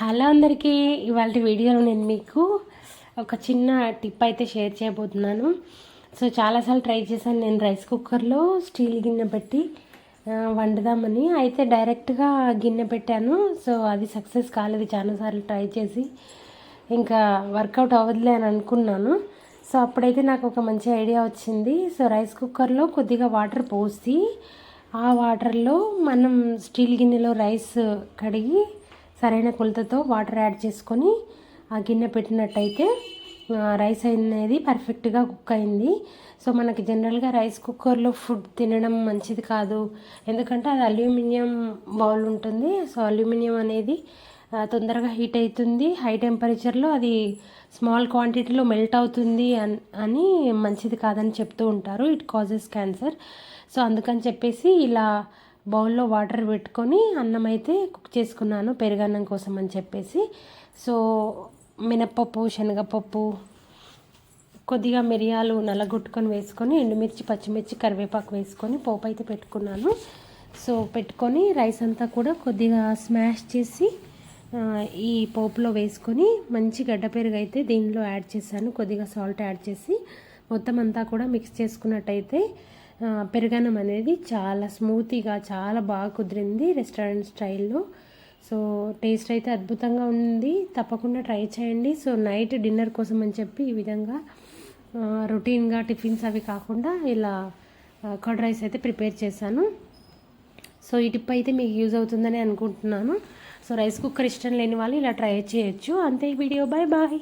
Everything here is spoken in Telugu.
హలో అందరికీ ఇవాళ వీడియోలో నేను మీకు ఒక చిన్న టిప్ అయితే షేర్ చేయబోతున్నాను. సో చాలాసార్లు ట్రై చేశాను నేను రైస్ కుక్కర్లో స్టీల్ గిన్నె పెట్టి వండుదామని. అయితే డైరెక్ట్గా గిన్నె పెట్టాను. సో అది సక్సెస్ కాలేదు. చాలాసార్లు ట్రై చేసి ఇంకా వర్కౌట్ అవ్వదులే అని అనుకున్నాను. సో అప్పుడైతే నాకు ఒక మంచి ఐడియా వచ్చింది. సో రైస్ కుక్కర్లో కొద్దిగా వాటర్ పోసి ఆ వాటర్లో మనం స్టీల్ గిన్నెలో రైస్ కడిగి సరైన కొలతతో వాటర్ యాడ్ చేసుకొని ఆ గిన్నె పెట్టినట్టయితే రైస్ అనేది పర్ఫెక్ట్గా కుక్ అయింది. సో మనకి జనరల్గా రైస్ కుక్కర్లో ఫుడ్ తినడం మంచిది కాదు. ఎందుకంటే అది అల్యూమినియం బౌల్ ఉంటుంది. సో అల్యూమినియం అనేది తొందరగా హీట్ అవుతుంది. హై టెంపరేచర్లో అది స్మాల్ క్వాంటిటీలో మెల్ట్ అవుతుంది అని మంచిది కాదని చెప్తూ ఉంటారు. It causes cancer. సో అందుకని చెప్పేసి ఇలా బౌల్లో వాటర్ పెట్టుకొని అన్నం అయితే కుక్ చేసుకున్నాను పెరుగన్నం కోసం అని చెప్పేసి. సో మినప్పప్పు శనగపప్పు కొద్దిగా మిరియాలు నల్లగొట్టుకొని వేసుకొని ఎండుమిర్చి పచ్చిమిర్చి కరివేపాకు వేసుకొని పోపు అయితే పెట్టుకున్నాను. సో పెట్టుకొని రైస్ అంతా కూడా కొద్దిగా స్మాష్ చేసి ఈ పోపులో వేసుకొని మంచి గడ్డ పెరుగు అయితే దీనిలో యాడ్ చేశాను. కొద్దిగా సాల్ట్ యాడ్ చేసి మొత్తం అంతా కూడా మిక్స్ చేసుకున్నట్టయితే పెరుగన్నం అనేది చాలా స్మూతీగా చాలా బాగా కుదిరింది రెస్టారెంట్ స్టైల్లో. సో టేస్ట్ అయితే అద్భుతంగా ఉంది. తప్పకుండా ట్రై చేయండి. సో నైట్ డిన్నర్ కోసం అని చెప్పి ఈ విధంగా రొటీన్గా టిఫిన్స్ అవి కాకుండా ఇలా కర్డ్ రైస్ అయితే ప్రిపేర్ చేశాను. సో ఈ టిప్ అయితే మీకు యూజ్ అవుతుందని అనుకుంటున్నాను. సో రైస్ కుక్కర్ ఇష్టం లేని వాళ్ళు ఇలా ట్రై చేయొచ్చు. అంతే ఈ వీడియో. Bye bye.